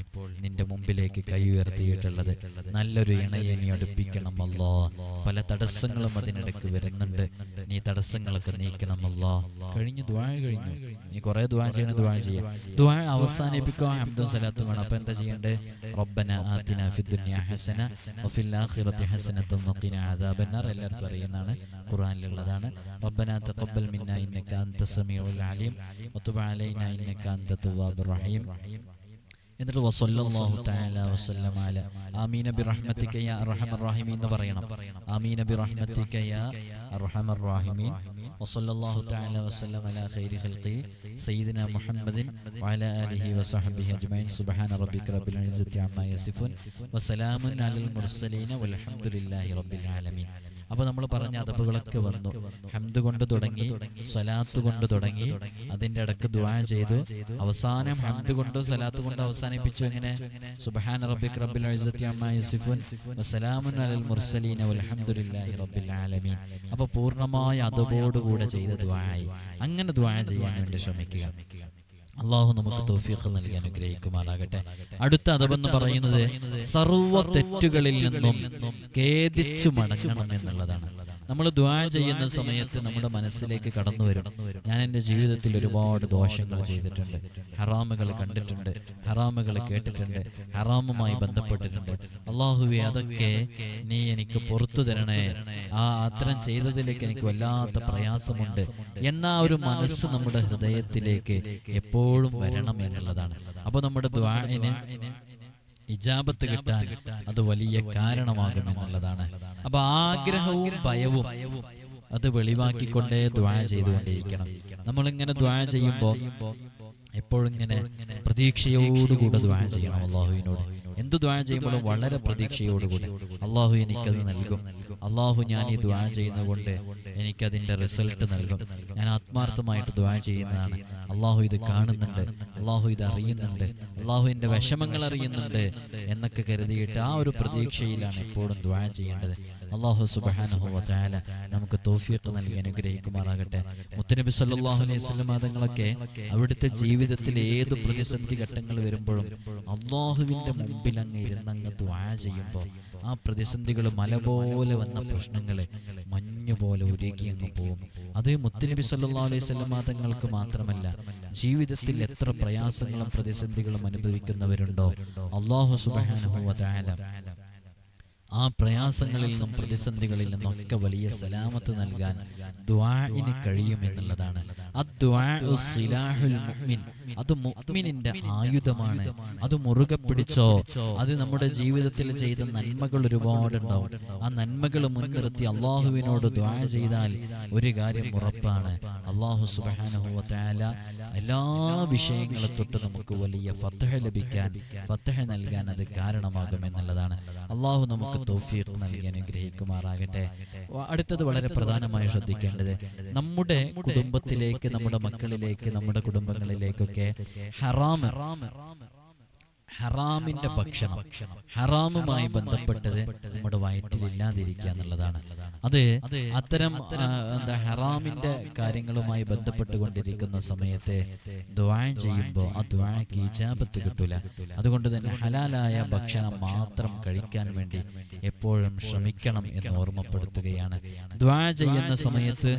നിന്റെ മുമ്പിലേക്ക് കൈ ഉയർത്തിയിട്ടുള്ളത് നല്ലൊരു ഇണയെ നീ അടുപ്പിക്കണം അല്ലാ. പല തടസ്സങ്ങളും അതിനിടയ്ക്ക് വരുന്നുണ്ട്. നീ തടസ്സങ്ങളൊക്കെ നീക്കണം അല്ലാ. കഴിഞ്ഞു ദ്വാഴ കഴിഞ്ഞു നീ കുറെ ദ്വാഴ ചെയ്യണം ദ്വാഴ ചെയ്യാം. ദ്വാഴ അവസാനിപ്പിക്കുക ഹംദും സലാത്തും വേണം. അപ്പൊ എന്താ ചെയ്യേണ്ടത് റബ്ബന ആതിന ഫിദ്ദുനിയ ഹസന വഫിൽ ആഖിറതി ഹസനത്തും വഖിന അദാബന്നാർ എല്ലാവർക്കും അറിയുന്നതാണ് ഖുർആനിലുള്ളതാണ്. എന്നിട്ട് വസല്ലല്ലാഹു തആല വസല്ലം അല. ആമീന ബിറഹ്മതിക യാ അർഹമർ റഹീമീൻ എന്ന് പറയണം. ആമീന ബിറഹ്മതിക യാ അർഹമർ റഹീമീൻ വസല്ലല്ലാഹു തആല വസല്ലം അല ഖൈരി ഖൽഖി. സയ്യിദിന മുഹമ്മദിൻ വഅല ആലിഹി വസഹ്ബിഹി അജ്മഈൻ. സുബ്ഹാന റബ്ബിക റബ്ബിൽ ഇസ്സത്തി അമ്മാ യസിഫുൻ. വസലാമുൻ അലൽ മുർസലീന. വൽഹംദുലില്ലാഹി റബ്ബിൽ ആലമീൻ. അപ്പൊ നമ്മൾ പറഞ്ഞ അതപ്പുകളൊക്കെ വന്നു. ഹംദ് കൊണ്ട് തുടങ്ങി സ്വലാത്ത് കൊണ്ട് തുടങ്ങി അതിന്റെ ഇടയ്ക്ക് ദുആ ചെയ്തു. അവസാനം ഹംദ് കൊണ്ട് സ്വലാത്ത് കൊണ്ട് അവസാനിപ്പിച്ചു എങ്ങനെ സുബ്ഹാന റബ്ബിക് റബ്ബിൽ വസലാമുൻ അലൽ റബ്ബിൽ ആലമീൻ. അപ്പൊ പൂർണമായ അതബോടുകൂടെ ചെയ്ത ദ്വായി അങ്ങനെ ദുആ ചെയ്യാൻ വേണ്ടി ശ്രമിക്കുക. അള്ളാഹു നമുക്ക് തൗഫീഖ് നൽകി അനുഗ്രഹിക്കുമാറാകട്ടെ. അടുത്ത അഥവെന്ന് പറയുന്നത് സർവ തെറ്റുകളിൽ നിന്നും ഖേദിച്ചു മടങ്ങണം എന്നുള്ളതാണ്. നമ്മൾ ദ്വാ ചെയ്യുന്ന സമയത്ത് നമ്മുടെ മനസ്സിലേക്ക് കടന്നു വരും. ഞാൻ എന്റെ ജീവിതത്തിൽ ഒരുപാട് ദോഷങ്ങൾ ചെയ്തിട്ടുണ്ട്. ഹറാമുകൾ കണ്ടിട്ടുണ്ട്. ഹറാമുകൾ കേട്ടിട്ടുണ്ട്. ഹറാമുമായി ബന്ധപ്പെട്ടിട്ടുണ്ട്. അള്ളാഹുവെ അതൊക്കെ നീ എനിക്ക് പുറത്തു തരണേ. ആ അത്തരം ചെയ്തതിലേക്ക് എനിക്ക് വല്ലാത്ത പ്രയാസമുണ്ട്. എന്ന ഒരു മനസ്സ് നമ്മുടെ ഹൃദയത്തിലേക്ക് എപ്പോഴും വരണം എന്നുള്ളതാണ്. അപ്പൊ നമ്മുടെ ദ്വാന് ഇജാബത്ത് കിട്ടാൻ അത് വലിയ കാരണമാകും എന്നുള്ളതാണ് അപ്പൊ ആഗ്രഹവും ഭയവും അത് വെളിവാക്കിക്കൊണ്ടേ ദ്വാ ചെയ്തുകൊണ്ടിരിക്കണം നമ്മളിങ്ങനെ ദ്വാ ചെയ്യുമ്പോൾ എപ്പോഴും ഇങ്ങനെ പ്രതീക്ഷയോടുകൂടെ ദ്വാ ചെയ്യണം അള്ളാഹുവിനോട്. എന്ത് ദ്വാ ചെയ്യുമ്പോഴും വളരെ പ്രതീക്ഷയോടുകൂടെ. അള്ളാഹു എനിക്കത് നൽകും. അള്ളാഹു ഞാൻ ഈ ദ്വാ ചെയ്യുന്നതുകൊണ്ട് എനിക്കതിന്റെ റിസൾട്ട് നൽകും. ഞാൻ ആത്മാർത്ഥമായിട്ട് ദ്വാ ചെയ്യുന്നതാണ്. അള്ളാഹു ഇത് കാണുന്നുണ്ട്. അള്ളാഹു ഇത് അറിയുന്നുണ്ട്. അള്ളാഹു എന്റെ വിഷമങ്ങൾ അറിയുന്നുണ്ട് എന്നൊക്കെ കരുതിയിട്ട് ആ ഒരു പ്രതീക്ഷയിലാണ് എപ്പോഴും ദ്വാ ചെയ്യേണ്ടത്. അള്ളാഹു സുബാനഹുല നമുക്ക് തോഫിയൊക്കെ നൽകി അനുഗ്രഹിക്കുമാറാകട്ടെ. മുത്തനബി സല്ലാഹു അലൈഹി മതങ്ങളൊക്കെ അവിടുത്തെ ജീവിതത്തിൽ ഏത് പ്രതിസന്ധി ഘട്ടങ്ങൾ വരുമ്പോഴും അള്ളാഹുവിന്റെ മുമ്പിൽ അങ്ങ് ഇരുന്നങ്ങ് ദ്വാ ചെയ്യുമ്പോൾ ആ പ്രതിസന്ധികൾ മല പോലെ വന്ന പ്രശ്നങ്ങളെ മഞ്ഞു പോലെ ഉരുകി അങ്ങ് പോകും. അത് മുത്തനബി സല്ലാ അലൈഹി വസല്ലം തങ്ങൾക്ക് മാത്രമല്ല ജീവിതത്തിൽ എത്ര പ്രയാസങ്ങളും പ്രതിസന്ധികളും അനുഭവിക്കുന്നവരുണ്ടോ? അള്ളാഹു സുബാനഹു വതാല ആ പ്രയാസങ്ങളിൽ നിന്നും പ്രതിസന്ധികളിൽ നിന്നൊക്കെ വലിയ സലാമത്ത് നൽകാൻ ദ്വാഇന് കഴിയുമെന്നുള്ളതാണ്. അത് മുഅ്മിനിന്റെ ആയുധമാണ്. അത് മുറുകെ പിടിച്ചോ? അത് നമ്മുടെ ജീവിതത്തിൽ ചെയ്ത നന്മകൾ ഒരുപാടുണ്ടാവും. ആ നന്മകൾ മുൻനിർത്തി അള്ളാഹുവിനോട് ദ്വാ ചെയ്താൽ ഒരു കാര്യം ഉറപ്പാണ്. അള്ളാഹു തആല എല്ലാ വിഷയങ്ങളെ തൊട്ട് നമുക്ക് വലിയ ഫത്തഹ ലഭിക്കാൻ ഫത്തഹ നൽകാൻ അത് കാരണമാകും എന്നുള്ളതാണ്. അള്ളാഹു നമുക്ക് തൗഫീഖ് നൽകി അനുഗ്രഹിക്കുമാറാകട്ടെ. അടുത്തത് വളരെ പ്രധാനമായി ശ്രദ്ധിക്കേണ്ടത് നമ്മുടെ കുടുംബത്തിലേക്ക് നമ്മുടെ മക്കളിലേക്ക് നമ്മുടെ കുടുംബങ്ങളിലേക്കൊക്കെ ഹറാം ഹറാമിന്റെ ഭക്ഷണം ഹറാമുമായി ബന്ധപ്പെട്ടത് നമ്മുടെ വയറ്റിലില്ലാതിരിക്കുക എന്നുള്ളതാണ്. അത് അത്തരം എന്താ ഹറാമിന്റെ കാര്യങ്ങളുമായി ബന്ധപ്പെട്ടുകൊണ്ടിരിക്കുന്ന സമയത്ത് ദ്വാ ചെയ്യുമ്പോൾ ആ ദ്വാക്ക് ചാപത്ത് കിട്ടൂല. അതുകൊണ്ട് തന്നെ ഹലാലായ ഭക്ഷണം മാത്രം കഴിക്കാൻ വേണ്ടി എപ്പോഴും ശ്രമിക്കണം എന്ന് ഓർമ്മപ്പെടുത്തുകയാണ്. ദ്വാ ചെയ്യുന്ന സമയത്ത്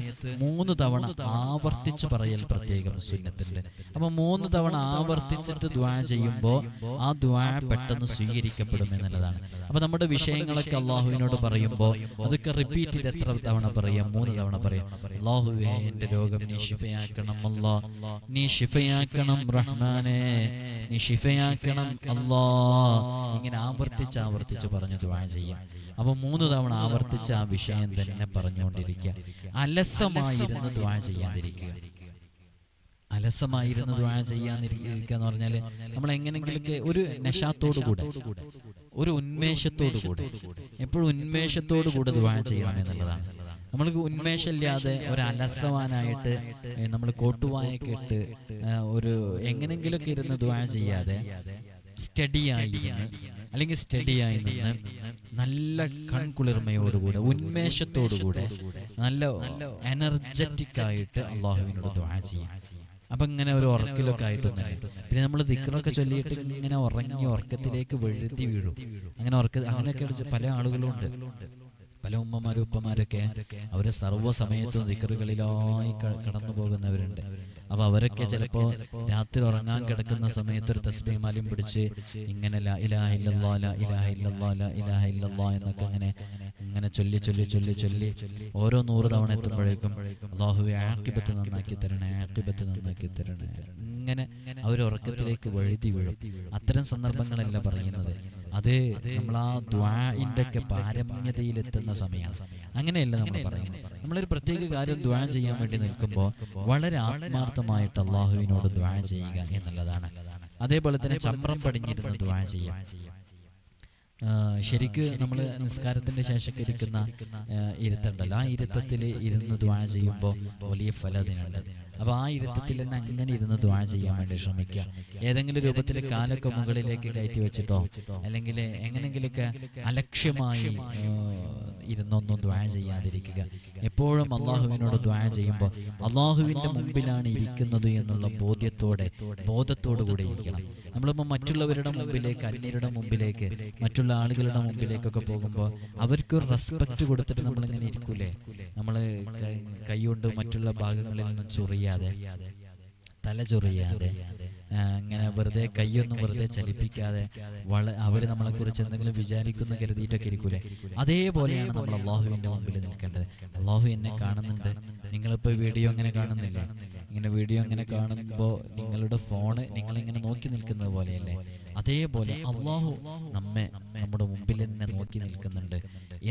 മൂന്ന് തവണ ആവർത്തിച്ച് പറയൽ പ്രത്യേകം സുന്നത്തുണ്ട് അപ്പൊ മൂന്ന് തവണ ആവർത്തിച്ചിട്ട് ദ്വാ ചെയ്യുമ്പോൾ ആ ദ്വാ പെട്ടെന്ന് സ്വീകരിക്കപ്പെടും എന്നുള്ളതാണ്. അപ്പൊ നമ്മുടെ വിഷയങ്ങളൊക്കെ അള്ളാഹുവിനോട് പറയുമ്പോൾ അതൊക്കെ റിപ്പീറ്റ് ചെയ്ത് എത്ര തവണ പറയാം? മൂന്ന് തവണ പറയാം. അള്ളാഹുവേ എന്റെ രോഗം നീ ഷിഫയാക്കണം അല്ലാ. നീ ഷിഫയാക്കണം റഹ്മാനെ. നീ ഷിഫയാക്കണം അല്ലാ. ഇങ്ങനെ ആവർത്തിച്ച് ആവർത്തിച്ച് പറഞ്ഞു ദ്വാ ചെയ്യാം. അപ്പൊ മൂന്ന് തവണ ആവർത്തിച്ച് ആ വിഷയം തന്നെ പറഞ്ഞുകൊണ്ടിരിക്കുക. അലസമായിരുന്ന് ദ്വാ ചെയ്യാതിരിക്കുക. അലസമായിരുന്ന് ദ്വാ ചെയ്യാന്നിരിക്കുക എന്ന് പറഞ്ഞാൽ നമ്മൾ എങ്ങനെങ്കിലൊക്കെ ഒരു നശാത്തോടു കൂടെ ഒരു ഉന്മേഷത്തോടു കൂടെ എപ്പോഴും ഉന്മേഷത്തോടു കൂടെ ദ്വാ ചെയ്യണം എന്നുള്ളതാണ്. നമ്മൾക്ക് ഉന്മേഷമില്ലാതെ ഒരു അലസവാനായിട്ട് നമ്മൾ കോട്ടുവായൊക്കെ ഇട്ട് ഒരു എങ്ങനെങ്കിലൊക്കെ ഇരുന്ന് ദ്വാ ചെയ്യാതെ സ്റ്റഡിയായി ഇരുന്ന് അല്ലെങ്കിൽ സ്റ്റഡിയായി നിന്ന് നല്ല കൺകുളിർമയോടുകൂടെ ഉന്മേഷത്തോടുകൂടെ നല്ല എനർജറ്റിക് ആയിട്ട് അള്ളാഹുവിനോട് ദ്വാ ചെയ്യാം. അപ്പൊ ഇങ്ങനെ ഒരു ഉറക്കിലൊക്കെ ആയിട്ടൊന്നല്ലേ പിന്നെ നമ്മൾ ദിക്കറൊക്കെ ചൊല്ലിയിട്ട് ഇങ്ങനെ ഉറങ്ങി ഉറക്കത്തിലേക്ക് വെഴുതി വീഴും. അങ്ങനെ ഉറക്ക അങ്ങനെയൊക്കെ പല ആളുകളും ഉണ്ട് പല ഉമ്മമാരും ഉപ്പമാരൊക്കെ അവർ സർവസമയത്തും ദിക്കറുകളിലായി ക- കടന്നു പോകുന്നവരുണ്ട്. അപ്പൊ അവരൊക്കെ ചിലപ്പോ രാത്രി ഉറങ്ങാൻ കിടക്കുന്ന സമയത്ത് ഒരു തസ്ബീമാലും പിടിച്ച് ഇങ്ങനെ ലാ ഇലാഹ ഇല്ലല്ലാ ലാ ഇലാഹ ഇല്ലല്ലാ ലാ എന്നൊക്കെ അങ്ങനെ ഇങ്ങനെ ചൊല്ലി ചൊല്ലി ചൊല്ലി ചൊല്ലി ഓരോ നൂറ് തവണ എത്തുമ്പോഴേക്കും അള്ളാഹുവെ ആക്കിബത്ത് നന്നാക്കി തരണേ ആക്കിബത്ത് നന്നാക്കി തരണേ. ഇങ്ങനെ അവർ ഉറക്കത്തിലേക്ക് വഴുതി വീഴും. അത്തരം സന്ദർഭങ്ങളല്ല പറയുന്നത്. അത് നമ്മൾ ആ ദ്വാഇന്റെ ഒക്കെ പാരമ്യതയിലെത്തുന്ന സമയമാണ്. അങ്ങനെയല്ല നമ്മൾ പറയുന്നത്. നമ്മളൊരു പ്രത്യേക കാര്യം ദ്വാ ചെയ്യാൻ വേണ്ടി നിൽക്കുമ്പോൾ വളരെ ആത്മാർത്ഥമായിട്ട് അള്ളാഹുവിനോട് ദ്വാ ചെയ്യുക എന്നുള്ളതാണ്. അതേപോലെ തന്നെ ചമ്രം പടിഞ്ഞിരുന്ന് ദ്വാ ചെയ്യാം. ശരിക്ക് നമ്മൾ നിസ്കാരത്തിന്റെ ശേഷമൊക്കെ ഇരിക്കുന്ന ഇരുത്തുണ്ടല്ലോ. ആ ഇരുത്തത്തിൽ ഇരുന്ന് ദ്വാ ചെയ്യുമ്പോൾ വലിയ ഫലം അപ്പൊ ആ ഇരുത്തത്തിൽ തന്നെ അങ്ങനെ ഇരുന്ന് ദ്വാ ചെയ്യാൻ വേണ്ടി ശ്രമിക്കുക. ഏതെങ്കിലും രൂപത്തിൽ കാലൊക്കെ മുകളിലേക്ക് കയറ്റി വെച്ചിട്ടോ അല്ലെങ്കിൽ എങ്ങനെങ്കിലൊക്കെ അലക്ഷ്യമായി ഇരുന്നൊന്നും ദ്വാ ചെയ്യാതിരിക്കുക. എപ്പോഴും അള്ളാഹുവിനോട് ദ്വാ ചെയ്യുമ്പോൾ അള്ളാഹുവിന്റെ മുമ്പിലാണ് ഇരിക്കുന്നത് എന്നുള്ള ബോധ്യത്തോടെ ബോധത്തോടു കൂടെ ഇരിക്കണം. നമ്മളിപ്പോൾ മറ്റുള്ളവരുടെ മുമ്പിലേക്ക് അന്യരുടെ മുമ്പിലേക്ക് മറ്റുള്ള ആളുകളുടെ മുമ്പിലേക്കൊക്കെ പോകുമ്പോൾ അവർക്ക് ഒരു റെസ്പെക്ട് കൊടുത്തിട്ട് നമ്മളിങ്ങനെ ഇരിക്കൂലേ? നമ്മൾ കൈ കൊണ്ട് മറ്റുള്ള ഭാഗങ്ങളിൽ നിന്നും ചൊറിയാതെ. തല ചൊറിയാതെ. ഇങ്ങനെ വെറുതെ കൈയൊന്നും വെറുതെ ചലിപ്പിക്കാതെ വള നമ്മളെ കുറിച്ച് എന്തെങ്കിലും വിചാരിക്കുന്ന കരുതിയിട്ടൊക്കെ ഇരിക്കൂലേ? അതേപോലെയാണ് നമ്മൾ അള്ളാഹുവിന്റെ മുമ്പിൽ നിൽക്കേണ്ടത്. അള്ളാഹു എന്നെ കാണുന്നുണ്ട്. നിങ്ങളിപ്പോൾ വീഡിയോ അങ്ങനെ കാണുന്നില്ല. ഇങ്ങനെ വീഡിയോ അങ്ങനെ കാണുമ്പോൾ നിങ്ങളുടെ ഫോണ് നിങ്ങളിങ്ങനെ നോക്കി നിൽക്കുന്നത് പോലെയല്ലേ? അതേപോലെ അള്ളാഹു നമ്മെ നമ്മുടെ മുമ്പിൽ തന്നെ നോക്കി നിൽക്കുന്നുണ്ട്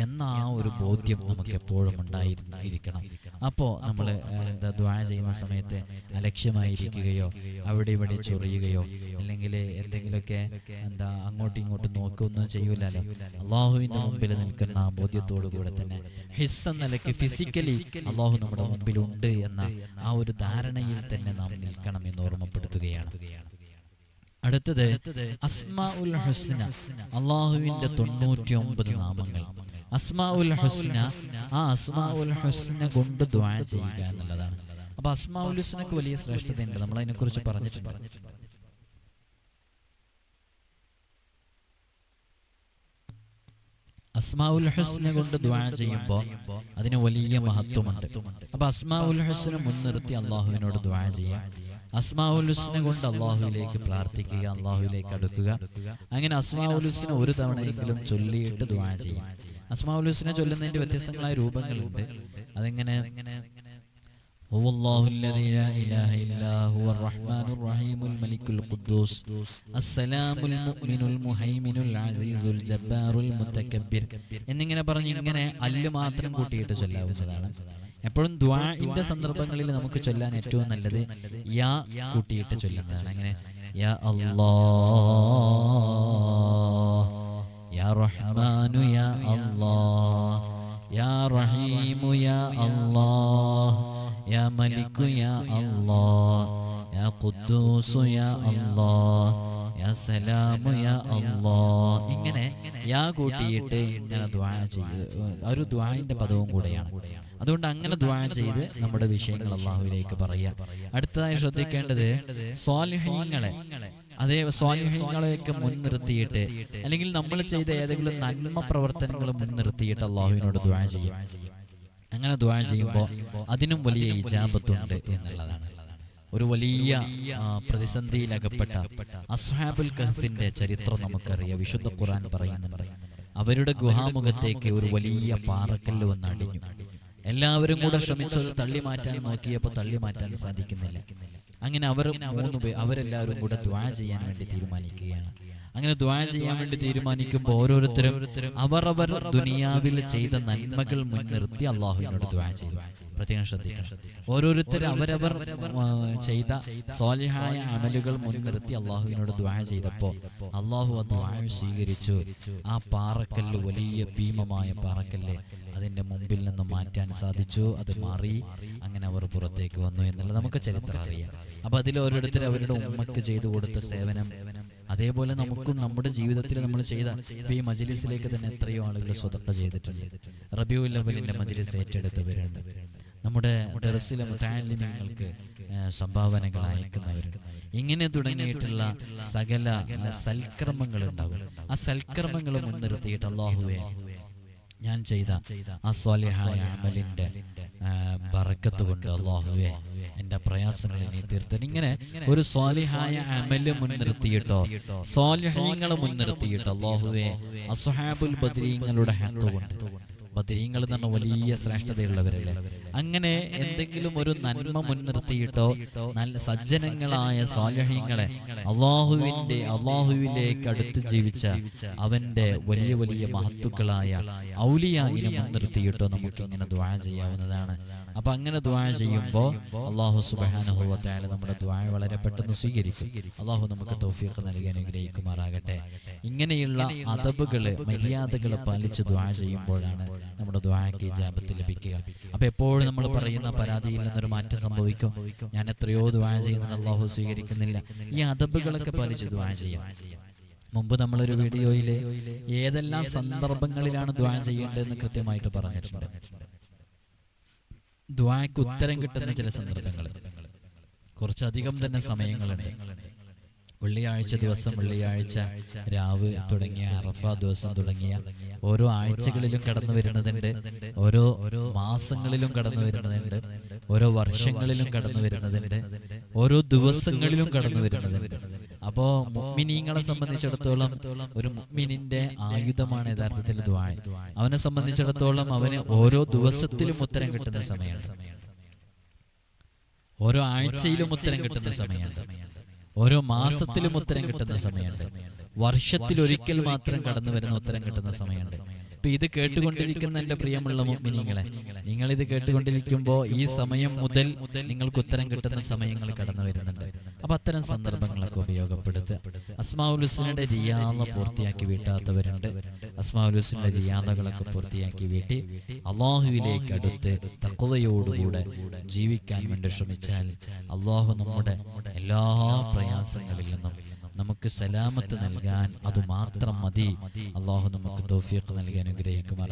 എന്ന ആ ഒരു ബോധ്യം നമുക്ക് എപ്പോഴും ഉണ്ടായിരിക്കണം. അപ്പോൾ നമ്മൾ എന്താ ദ്വാ ചെയ്യുന്ന സമയത്ത് അലക്ഷ്യമായിരിക്കുകയോ അവിടെ ഇവിടെ ചൊറിയുകയോ അല്ലെങ്കിൽ എന്തെങ്കിലുമൊക്കെ എന്താ അങ്ങോട്ടും ഇങ്ങോട്ടും നോക്കുകയൊന്നും ചെയ്യൂലല്ലോ. അള്ളാഹുവിന്റെ മുമ്പിൽ നിൽക്കുന്ന ആ ബോധ്യത്തോടു കൂടെ തന്നെ ഹിസ് എന്ന നിലയ്ക്ക് ഫിസിക്കലി അള്ളാഹു നമ്മുടെ മുമ്പിലുണ്ട് എന്ന ആ ഒരു ധാരണയിൽ തന്നെ നാം നിൽക്കണം എന്ന് ഓർമ്മപ്പെടുത്തുകയാണ്. അടുത്തത് അസ്മാ ഉൽ ഹുസ്ന അള്ളാഹുവിന്റെ തൊണ്ണൂറ്റി ഒമ്പത് നാമങ്ങൾ. അസ്മാ ഉൽ ഹുസ്ന ആ അസ്മാ ഉൽ ഹുസ്ന കൊണ്ട് ദ്വാ ചെയ്യുക എന്നുള്ളതാണ്. അപ്പൊ അസ്മാ ഉൽ ഹുസ്നക്ക് വലിയ ശ്രേഷ്ഠതയുണ്ട്. നമ്മൾ അതിനെ കുറിച്ച് പറഞ്ഞിട്ടുണ്ട്. അസ്മാ ഉൽ ഹുസ്ന കൊണ്ട് ദ്വാ ചെയ്യുമ്പോൾ അതിന് വലിയ മഹത്വമുണ്ട്. അപ്പൊ അസ്മാ ഉൽ ഹുസ്ന മുൻനിർത്തി അള്ളാഹുവിനോട് ദ്വാ ചെയ്യാം അസ്മാ ഉൽ ഹുസ്ന കൊണ്ട് അള്ളാഹുവിലേക്ക് പ്രാർത്ഥിക്കുക അള്ളാഹുവിലേക്ക് അടുക്കുക അങ്ങനെ അസ്മാ ഉൽ ഹുസ്ന ഒരു തവണയെങ്കിലും ചൊല്ലിയിട്ട് ദ്വാ ചെയ്യും അസ്മാ ഉൽ ഹുസ്ന ചൊല്ലുന്നതിന്റെ വ്യത്യസ്തങ്ങളായ രൂപങ്ങളുണ്ട് അതെങ്ങനെ هو الله الذي لا إله إلا هو الرحمن الرحيم الملك القدوس السلام المؤمن المهيمن العزيز الجبار المتكبر എന്നിങ്ങനെ പറഞ്ഞ് ഇങ്ങനെ അല്ല് മാത്രം കൂട്ടിയിട്ട് ചൊല്ലാവുന്നതാണ് എപ്പോഴും ദ്വാഇന്റെ സന്ദർഭങ്ങളിൽ നമുക്ക് ചൊല്ലാൻ ഏറ്റവും നല്ലത് യാ കൂട്ടിയിട്ട് ചൊല്ലുന്നതാണ് അങ്ങനെ യാ അല്ലാ യാ റഹ്മാനു യാ അല്ലാ യാ റഹീമു യാ അല്ലാ യാ മലിക്കു യാ അല്ലാ യാ ഖുദ്ദൂസു യാ അല്ലാ യാ സലാമു യാ അല്ലാ ഇങ്ങനെ യാ കൂട്ടിയിട്ട് ഇങ്ങനെ ദ്വാ ചെയ്യുക ഒരു ദ്വാഇന്റെ പദവും കൂടെയാണ്. അതുകൊണ്ട് അങ്ങനെ ദ്വാ ചെയ്ത് നമ്മുടെ വിഷയങ്ങൾ അള്ളാഹുവിലേക്ക് പറയുക. അടുത്തതായി ശ്രദ്ധിക്കേണ്ടത് സ്വാലിഹ്യങ്ങളെ അതേ സ്വാലിഹ്യങ്ങളെയൊക്കെ മുൻനിർത്തിയിട്ട് അല്ലെങ്കിൽ നമ്മൾ ചെയ്ത ഏതെങ്കിലും നന്മ പ്രവർത്തനങ്ങൾ മുൻനിർത്തിയിട്ട് അള്ളാഹുവിനോട് ദ്വാ ചെയ്യും അങ്ങനെ ദ്വാ ചെയ്യുമ്പോൾ അതിനും വലിയ ഇജാപത്തുണ്ട് എന്നുള്ളതാണ്. ഒരു വലിയ പ്രതിസന്ധിയിൽ പ്രതിസന്ധിയിലകപ്പെട്ട അസ്ഹാബുൽ കഹഫിന്റെ ചരിത്രം നമുക്കറിയാം. വിശുദ്ധ ഖുറാൻ പറയുന്നുണ്ട്. അവരുടെ ഗുഹാമുഖത്തേക്ക് ഒരു വലിയ പാറക്കല്ല് വന്ന് അടിഞ്ഞു എല്ലാവരും കൂടെ ശ്രമിച്ചത് തള്ളി മാറ്റാൻ നോക്കിയപ്പോൾ തള്ളി മാറ്റാൻ സാധിക്കുന്നില്ല. അങ്ങനെ അവർ മൂന്ന് പേർ അവരെല്ലാവരും കൂടെ ദ്വാ ചെയ്യാൻ വേണ്ടി തീരുമാനിക്കുകയാണ്. അങ്ങനെ ദ്വാ ചെയ്യാൻ വേണ്ടി തീരുമാനിക്കുമ്പോൾ ഓരോരുത്തരും അവരവർ ദുനിയാവിൽ ചെയ്ത നന്മകൾ മുൻനിർത്തി അള്ളാഹുവിനോട് ദ്വാ ചെയ്തു. പ്രത്യേകം ശ്രദ്ധിക്കണം. ഓരോരുത്തരും അവരവർ ചെയ്ത സ്വാലിഹായ അമലുകൾ മുൻനിർത്തി അള്ളാഹുവിനോട് ദ്വാ ചെയ്തപ്പോൾ അള്ളാഹു ആ ദ്വാ സ്വീകരിച്ചു. ആ പാറക്കല്ല് വലിയ ഭീമമായ പാറക്കല്ല്. അതിന്റെ മുമ്പിൽ നിന്ന് മാറ്റാൻ സാധിച്ചു അത് മാറി അങ്ങനെ അവർ പുറത്തേക്ക് വന്നു എന്നുള്ളത് നമുക്ക് ചരിത്രം അറിയാം. അപ്പൊ അതിൽ ഓരോരുത്തർ അവരുടെ ഉമ്മക്ക് ചെയ്തു കൊടുത്ത സേവനം. അതേപോലെ നമുക്കും നമ്മുടെ ജീവിതത്തിൽ നമ്മൾ ചെയ്ത ഇപ്പൊ ഈ മജിലിസിലേക്ക് തന്നെ എത്രയോ ആളുകൾ സ്വതക്ക ചെയ്തിട്ടുണ്ട്. റബിയു അവലിന്റെ മജിലിസ് ഏറ്റെടുത്തവരുണ്ട് നമ്മുടെ ദർസിലെ മുത്താലിമ്യങ്ങൾക്ക് സംഭാവനകൾ അയക്കുന്നവരുണ്ട് ഇങ്ങനെ തുടങ്ങിയിട്ടുള്ള സകല സൽക്രമങ്ങൾ ഉണ്ടാകും ആ സൽക്രമങ്ങൾ മുൻനിർത്തിയിട്ട് അള്ളാഹുവെ ഞാൻ ചെയ്ത ആ സ്വാലിഹായ അമലിന്റെ ബറക്കത്ത് കൊണ്ട് അള്ളാഹുവെ എന്റെ പ്രയാസങ്ങളെ നീ തീർത്തൻ ഇങ്ങനെ ഒരു സ്വാലിഹായ അമൽ മുൻനിർത്തിയിട്ടോ സ്വാലിഹ്യങ്ങളെ മുൻനിർത്തിയിട്ടോ അള്ളാഹുവെ അസുഹാബുൽ ബദ്രീങ്ങളുടെ ഹാത്ത് കൊണ്ട്. ബദ്രീങ്ങൾ എന്ന് പറഞ്ഞ വലിയ ശ്രേഷ്ഠതയുള്ളവരല്ലേ? അങ്ങനെ എന്തെങ്കിലും ഒരു നന്മ മുൻനിർത്തിയിട്ടോ നല്ല സജ്ജനങ്ങളായ സ്വാലഹ്യങ്ങളെ അള്ളാഹുവിന്റെ അള്ളാഹുവിലേക്ക് അടുത്ത് ജീവിച്ച അവന്റെ വലിയ വലിയ മഹത്തുക്കളായ ഔലിയായിനെ മുൻനിർത്തിയിട്ടോ നമുക്ക് ഇങ്ങനെ ദ്വാഴ ചെയ്യാവുന്നതാണ്. അപ്പൊ അങ്ങനെ ദ്വാഴ ചെയ്യുമ്പോൾ അള്ളാഹു സുബാനുഭവത്തായ നമ്മുടെ ദ്വാഴ വളരെ പെട്ടെന്ന് സ്വീകരിക്കും. അള്ളാഹു നമുക്ക് തൗഫീഖ് നൽകി അനുഗ്രഹിക്കുമാറാകട്ടെ. ഇങ്ങനെയുള്ള അതബുകൾ മര്യാദകൾ പാലിച്ച് ദ്വാഴ ചെയ്യുമ്പോഴാണ് നമ്മുടെ ദ്വാക്ക് ജാപത്തിൽ ലഭിക്കുക. അപ്പൊ എപ്പോഴും നമ്മൾ പറയുന്ന പരാതിയിൽ നിന്നൊരു മാറ്റം സംഭവിക്കും. ഞാൻ എത്രയോ ദ്വാ ചെയ്യുന്നുണ്ട്. അള്ളാഹു സ്വീകരിക്കുന്നില്ല. ഈ അതബുകളൊക്കെ പാലിച്ച് ദ്വാ ചെയ്യാം. മുമ്പ് നമ്മളൊരു വീഡിയോയിൽ ഏതെല്ലാം സന്ദർഭങ്ങളിലാണ് ദ്വാ ചെയ്യേണ്ടതെന്ന് കൃത്യമായിട്ട് പറഞ്ഞിട്ടുണ്ട്. ദ്വാക്ക് ഉത്തരം കിട്ടുന്ന ചില സന്ദർഭങ്ങൾ കുറച്ചധികം തന്നെ സമയങ്ങളുണ്ട്. വെള്ളിയാഴ്ച ദിവസം വെള്ളിയാഴ്ച രാവ് തുടങ്ങിയ അറഫ ദിവസം തുടങ്ങിയ ഓരോ ആഴ്ചകളിലും കടന്നു വരുന്നതുണ്ട് ഓരോ മാസങ്ങളിലും കടന്നു വരുന്നതുണ്ട് ഓരോ വർഷങ്ങളിലും കടന്നു വരുന്നതുണ്ട് ഓരോ ദിവസങ്ങളിലും കടന്നു വരുന്നതുണ്ട് അപ്പോ മുഗ്മിനീങ്ങളെ സംബന്ധിച്ചിടത്തോളം ഒരു മുഗ്മിനിന്റെ ആയുധമാണ് യഥാർത്ഥത്തിൽ ദ്വാഴ. അവനെ സംബന്ധിച്ചിടത്തോളം അവന് ഓരോ ദിവസത്തിലും ഉത്തരം കിട്ടുന്ന സമയമാണ് ഓരോ ആഴ്ചയിലും ഉത്തരം കിട്ടുന്ന സമയമുണ്ട്. ഓരോ മാസത്തിലും ഉത്തരം കിട്ടുന്ന സമയമുണ്ട്. വർഷത്തിൽ ഒരിക്കൽ മാത്രം കടന്നു വരുന്ന ഉത്തരം കിട്ടുന്ന സമയമുണ്ട്. ഇപ്പൊ ഇത് കേട്ടുകൊണ്ടിരിക്കുന്ന എന്റെ പ്രിയമുള്ള മിനിങ്ങളെ നിങ്ങൾ ഇത് കേട്ടുകൊണ്ടിരിക്കുമ്പോൾ ഈ സമയം മുതൽ നിങ്ങൾക്ക് ഉത്തരം കിട്ടുന്ന സമയങ്ങൾ കടന്നു വരുന്നുണ്ട്. അപ്പൊ അത്തരം സന്ദർഭങ്ങളൊക്കെ ഉപയോഗപ്പെടുത്തുക. അസ്മാഉൽ ഹുസ്നയുടെ റിയാദ പൂർത്തിയാക്കി വീട്ടാത്തവരുണ്ട്. അസ്മാവുലുസിന്റെ റിയാദകളൊക്കെ പൂർത്തിയാക്കി വീട്ടി അള്ളാഹുവിലേക്ക് അടുത്ത് തക്കവയോടുകൂടെ ജീവിക്കാൻ വേണ്ടി ശ്രമിച്ചാൽ അള്ളാഹു നമ്മുടെ എല്ലാ പ്രയാസങ്ങളിൽ നിന്നും നമുക്ക് സലാമത്ത് നൽകാൻ അത് മാത്രം മതി. അള്ളാഹു നമുക്ക് തൗഫീഖ് നൽകി അനുഗ്രഹിക്കുമാറാകട്ടെ.